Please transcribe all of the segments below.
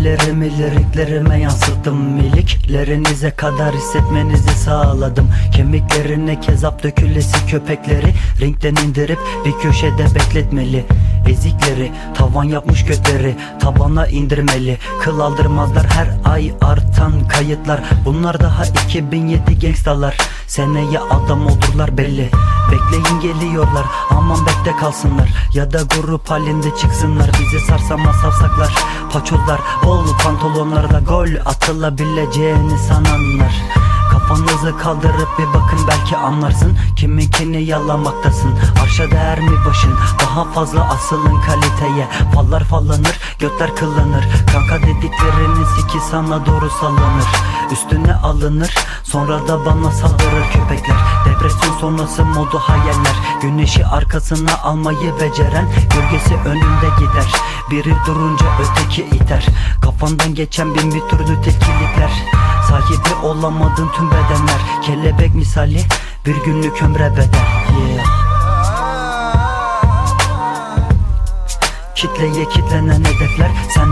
Hayallerimi liriklerime yansıttım. Miliklerinize kadar hissetmenizi sağladım. Kemiklerine kezap dökülesi köpekleri Ringden indirip bir köşede bekletmeli. Ezikleri tavan yapmış götleri Tabana indirmeli. Kıl aldırmazlar her ay artan kayıtlar. Bunlar daha 2007 gangstalar Seneye adam olurlar belli. Bekleyin geliyorlar aman bekle kalsınlar. Ya da grup halinde çıksınlar Bizi sarsamaz savsaklar. Paçozlar bol pantolonlarda gol Atılabileceğini sananlar. Kafanızı kaldırıp bir bakın belki anlarsın. Kiminkini yalamaktasın Arşa değer mi başın? Daha fazla asılın kaliteye. Fallar fallanır götler kıllanır. Kanka dediklerinin siki sana doğru sallanır. Üstüne alınır sonra da bana saldırır köpekler. Depresyon sonrası modu hayaller. Güneşi arkasına almayı beceren Gölgesi önünde gider. Biri durunca öteki iter. Kafandan geçen bin bir türlü tepkilikler Sahibi olamadın tüm bedenler. Kelebek misali bir günlük ömre bedel. Yeah. Kitleye kitlenen hedefler sendeler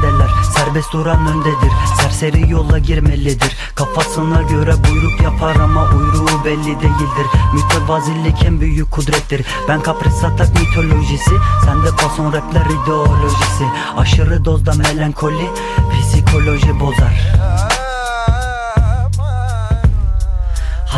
Serbest duran öndedir. Serseri yola girmelidir. Kafasına göre buyruk yapar ama uyruğu belli değildir. Mütevazilik en büyük kudrettir. Ben kapris atak mitolojisi Sende fason rapler ideolojisi. Aşırı dozda melankoli Psikoloji bozar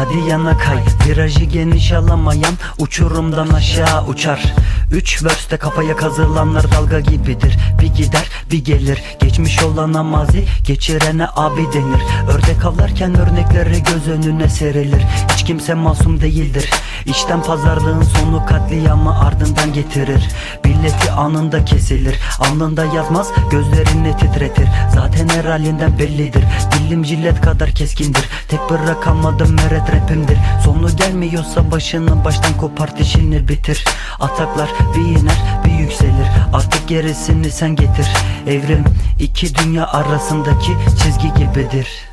Hadi yana kay Virajı geniş alamayan Uçurumdan aşağı uçar. Üç verste kafaya kazılanlar dalga gibidir. Bir gider bir gelir. Geçmiş olana mazi geçirene abi denir. Ördek avlarken örnekleri göz önüne serilir. Hiç kimse masum değildir. İçten pazarlığın sonu katliamı ardından getirir. Billeti anında kesilir. Alnında yazmaz gözlerini titretir. Zaten her halinden bellidir Dilim jilet kadar keskindir. Tek bırakamadım meret rapimdir. Sonu gelmiyorsa başını baştan kopart işini bitir. Ataklar bir iner bir yükselir. Artık gerisini sen getir. Evrim iki dünya arasındaki çizgi gibidir